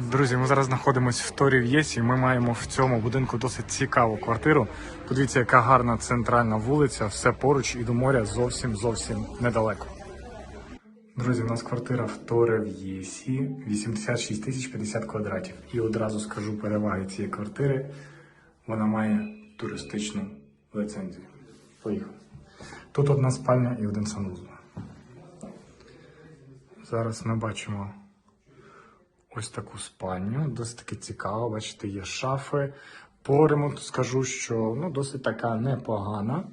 Друзі, ми зараз знаходимося в Торі В'єсі. Ми маємо в цьому будинку досить цікаву квартиру. Подивіться, яка гарна центральна вулиця, все поруч і до моря зовсім зовсім недалеко. Друзі, у нас квартира в Торе В'єсі, 86 тисяч 50 квадратів. І одразу скажу переваги цієї квартири. Вона має туристичну лицензію. Поїхали. Тут одна спальня і один санвузол. Зараз ми бачимо ось таку спальню. Досить таки цікаво. Бачите, є шафи. По ремонту скажу, що ну, досить така непогана.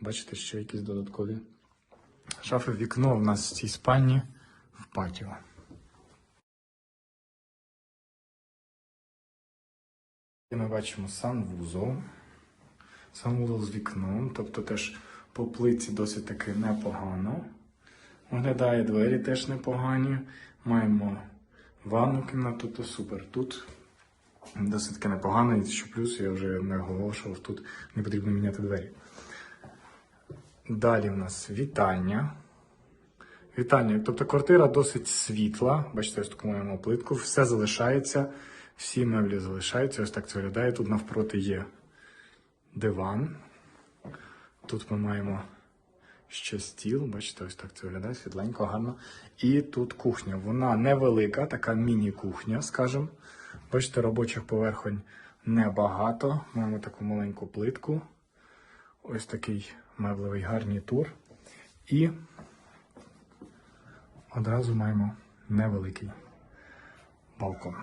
Бачите, ще якісь додаткові шафи. Вікно в нас в цій спальні в патіо. І ми бачимо санвузол. Санвузол з вікном, тобто теж по плитці досить таки непогано. Виглядає двері теж непогані. Маємо ванну кімнату, то супер. Тут досить таки непогано, і що плюс, я вже наголошував, тут не потрібно міняти двері. Далі в нас вітання. Вітання. Тобто квартира досить світла. Бачите, ось таку маємо плитку. Все залишається, всі меблі залишаються. Ось так це виглядає. Тут навпроти є диван. Тут ми маємо ще стіл. Бачите, ось так це виглядає, світленько, гарно. І тут кухня. Вона невелика, така міні-кухня, скажімо. Бачите, робочих поверхонь небагато. Маємо таку маленьку плитку. Ось такий меблевий гарнітур. І одразу маємо невеликий балкон.